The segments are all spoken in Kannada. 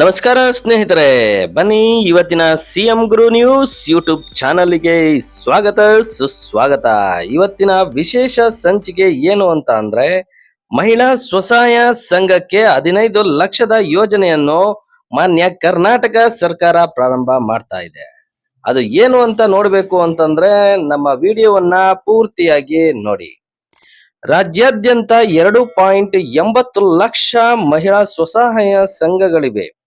ನಮಸ್ಕಾರ ಸ್ನೇಹಿತರೆ, ಬನ್ನಿ ಇವತ್ತಿನ C M Guru news YouTube ಚಾನಲ್ಗೆ ಸ್ವಾಗತ, ಸುಸ್ವಾಗತ. ಇವತ್ತಿನ ವಿಶೇಷ ಸಂಚಿಕೆ ಏನು ಅಂತ ಅಂದ್ರೆ, ಮಹಿಳಾ ಸ್ವಸಹಾಯ ಸಂಘಕ್ಕೆ ಹದಿನೈದು ಲಕ್ಷದ ಯೋಜನೆಯನ್ನು ಮಾನ್ಯ ಕರ್ನಾಟಕ ಸರ್ಕಾರ ಪ್ರಾರಂಭ ಮಾಡ್ತಾ ಇದೆ. ಅದು ಏನು ಅಂತ ನೋಡಬೇಕು ಅಂತಂದ್ರೆ, ನಮ್ಮ ವಿಡಿಯೋವನ್ನ ಪೂರ್ತಿಯಾಗಿ ನೋಡಿ. ರಾಜ್ಯಾದ್ಯಂತ ಎರಡು ಪಾಯಿಂಟ್ ಎಂಬತ್ತು ಲಕ್ಷ ಮಹಿಳಾ ಸ್ವಸಹಾಯ ಸಂಘಗಳಿವೆ.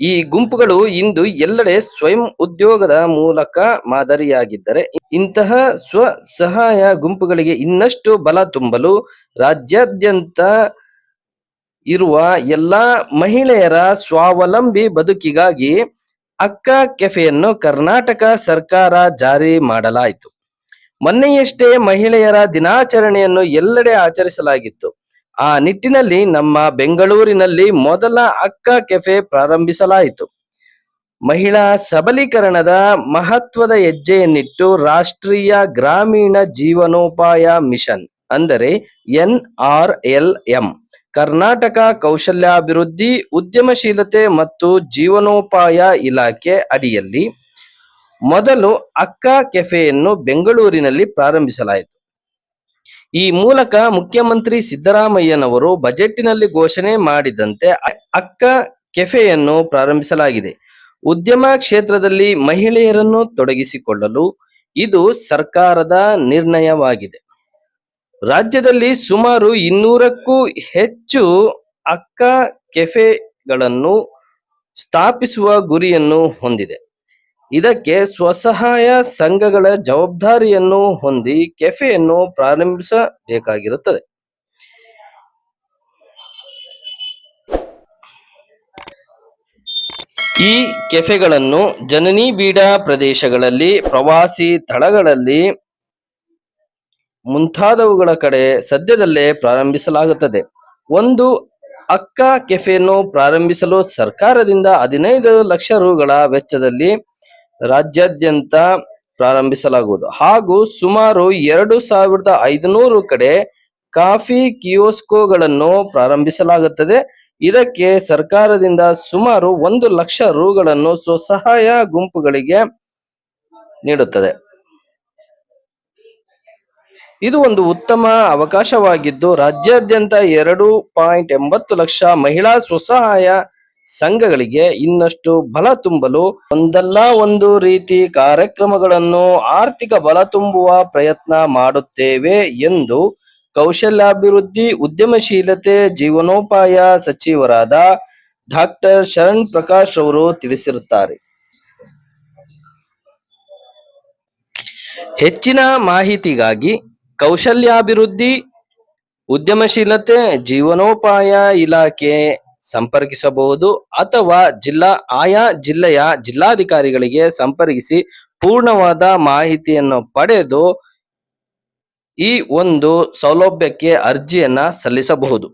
ಈ ಗುಂಪುಗಳು ಇಂದು ಎಲ್ಲೆಡೆ ಸ್ವಯಂ ಉದ್ಯೋಗದ ಮೂಲಕ ಮಾದರಿಯಾಗಿದ್ದರೆ ಇಂತಹ ಸ್ವ ಸಹಾಯ ಗುಂಪುಗಳಿಗೆ ಇನ್ನಷ್ಟು ಬಲ ತುಂಬಲು ರಾಜ್ಯಾದ್ಯಂತ ಇರುವ ಎಲ್ಲಾ ಮಹಿಳೆಯರ ಸ್ವಾವಲಂಬಿ ಬದುಕಿಗಾಗಿ ಅಕ್ಕ ಕೆಫೆಯನ್ನು ಕರ್ನಾಟಕ ಸರ್ಕಾರ ಜಾರಿ ಮಾಡಲಾಯಿತು. ಮೊನ್ನೆಯಷ್ಟೇ ಮಹಿಳೆಯರ ದಿನಾಚರಣೆಯನ್ನು ಎಲ್ಲೆಡೆ ಆಚರಿಸಲಾಗಿತ್ತು. ಆ ನಿಟ್ಟಿನಲ್ಲಿ ನಮ್ಮ ಬೆಂಗಳೂರಿನಲ್ಲಿ ಮೊದಲ ಅಕ್ಕ ಕೆಫೆ ಪ್ರಾರಂಭಿಸಲಾಯಿತು. ಮಹಿಳಾ ಸಬಲೀಕರಣದ ಮಹತ್ವದ ಹೆಜ್ಜೆಯನ್ನಿಟ್ಟು ರಾಷ್ಟ್ರೀಯ ಗ್ರಾಮೀಣ ಜೀವನೋಪಾಯ ಮಿಷನ್ ಅಂದರೆ N R L M, Karnataka ಕೌಶಲ್ಯಾಭಿವೃದ್ಧಿ, ಉದ್ಯಮಶೀಲತೆ ಮತ್ತು ಜೀವನೋಪಾಯ ಇಲಾಖೆ ಅಡಿಯಲ್ಲಿ ಮೊದಲು ಅಕ್ಕ ಕೆಫೆಯನ್ನು ಬೆಂಗಳೂರಿನಲ್ಲಿ ಪ್ರಾರಂಭಿಸಲಾಯಿತು. ಈ ಮೂಲಕ ಮುಖ್ಯಮಂತ್ರಿ ಸಿದ್ದರಾಮಯ್ಯನವರು ಬಜೆಟ್ನಲ್ಲಿ ಘೋಷಣೆ ಮಾಡಿದಂತೆ ಅಕ್ಕ ಕೆಫೆಯನ್ನು ಪ್ರಾರಂಭಿಸಲಾಗಿದೆ. ಉದ್ಯಮ ಕ್ಷೇತ್ರದಲ್ಲಿ ಮಹಿಳೆಯರನ್ನು ತೊಡಗಿಸಿಕೊಳ್ಳಲು ಇದು ಸರ್ಕಾರದ ನಿರ್ಣಯವಾಗಿದೆ. ರಾಜ್ಯದಲ್ಲಿ ಸುಮಾರು ಇನ್ನೂರಕ್ಕೂ ಹೆಚ್ಚು ಅಕ್ಕ ಕೆಫೆಗಳನ್ನು ಸ್ಥಾಪಿಸುವ ಗುರಿಯನ್ನು ಹೊಂದಿದೆ. ಇದಕ್ಕೆ ಸ್ವಸಹಾಯ ಸಂಘಗಳ ಜವಾಬ್ದಾರಿಯನ್ನು ಹೊಂದಿ ಕೆಫೆಯನ್ನು ಪ್ರಾರಂಭಿಸಬೇಕಾಗಿರುತ್ತದೆ. ಈ ಕೆಫೆಗಳನ್ನು ಜನನಿ ಬೀಡ ಪ್ರದೇಶಗಳಲ್ಲಿ, ಪ್ರವಾಸಿ ತಳಗಳಲ್ಲಿ ಮುಂತಾದವುಗಳ ಕಡೆ ಸದ್ಯದಲ್ಲೇ ಪ್ರಾರಂಭಿಸಲಾಗುತ್ತದೆ. ಒಂದು ಅಕ್ಕ ಕೆಫೆಯನ್ನು ಪ್ರಾರಂಭಿಸಲು ಸರ್ಕಾರದಿಂದ ಹದಿನೈದು ಲಕ್ಷ ರುಗಳ ವೆಚ್ಚದಲ್ಲಿ ರಾಜ್ಯಾದ್ಯಂತ ಪ್ರಾರಂಭಿಸಲಾಗುವುದು. ಹಾಗೂ ಸುಮಾರು ಎರಡು ಸಾವಿರದ ಐದುನೂರು ಕಡೆ ಕಾಫಿ ಕಿಯೋಸ್ಕೋಗಳನ್ನು ಪ್ರಾರಂಭಿಸಲಾಗುತ್ತದೆ. ಇದಕ್ಕೆ ಸರ್ಕಾರದಿಂದ ಸುಮಾರು ಒಂದು ಲಕ್ಷ ರೂಗಳನ್ನು ಸ್ವಸಹಾಯ ಗುಂಪುಗಳಿಗೆ ನೀಡುತ್ತದೆ. ಇದು ಒಂದು ಉತ್ತಮ ಅವಕಾಶವಾಗಿದ್ದು, ರಾಜ್ಯಾದ್ಯಂತ ಎರಡು ಪಾಯಿಂಟ್ ಎಂಬತ್ತು ಲಕ್ಷ ಮಹಿಳಾ ಸ್ವಸಹಾಯ ಸಂಘಗಳಿಗೆ ಇನ್ನಷ್ಟು ಬಲ ತುಂಬಲು ಒಂದಲ್ಲ ಒಂದು ರೀತಿ ಕಾರ್ಯಕ್ರಮಗಳನ್ನು ಆರ್ಥಿಕ ಬಲ ತುಂಬುವ ಪ್ರಯತ್ನ ಮಾಡುತ್ತೇವೆ ಎಂದು ಕೌಶಲ್ಯಾಭಿವೃದ್ಧಿ, ಉದ್ಯಮಶೀಲತೆ, ಜೀವನೋಪಾಯ ಸಚಿವರಾದ ಡಾಕ್ಟರ್ ಶರಣ್ ಪ್ರಕಾಶ್ ಅವರು ತಿಳಿಸಿರುತ್ತಾರೆ. ಹೆಚ್ಚಿನ ಮಾಹಿತಿಗಾಗಿ ಕೌಶಲ್ಯಾಭಿವೃದ್ಧಿ, ಉದ್ಯಮಶೀಲತೆ, ಜೀವನೋಪಾಯ ಇಲಾಖೆ ಸಂಪರ್ಕಿಸಬಹುದು ಅಥವಾ ಜಿಲ್ಲಾ, ಆಯಾ ಜಿಲ್ಲೆಯ ಜಿಲ್ಲಾಧಿಕಾರಿಗಳಿಗೆ ಸಂಪರ್ಕಿಸಿ ಪೂರ್ಣವಾದ ಮಾಹಿತಿಯನ್ನು ಪಡೆದು ಈ ಒಂದು ಸೌಲಭ್ಯಕ್ಕೆ ಅರ್ಜಿಯನ್ನ ಸಲ್ಲಿಸಬಹುದು.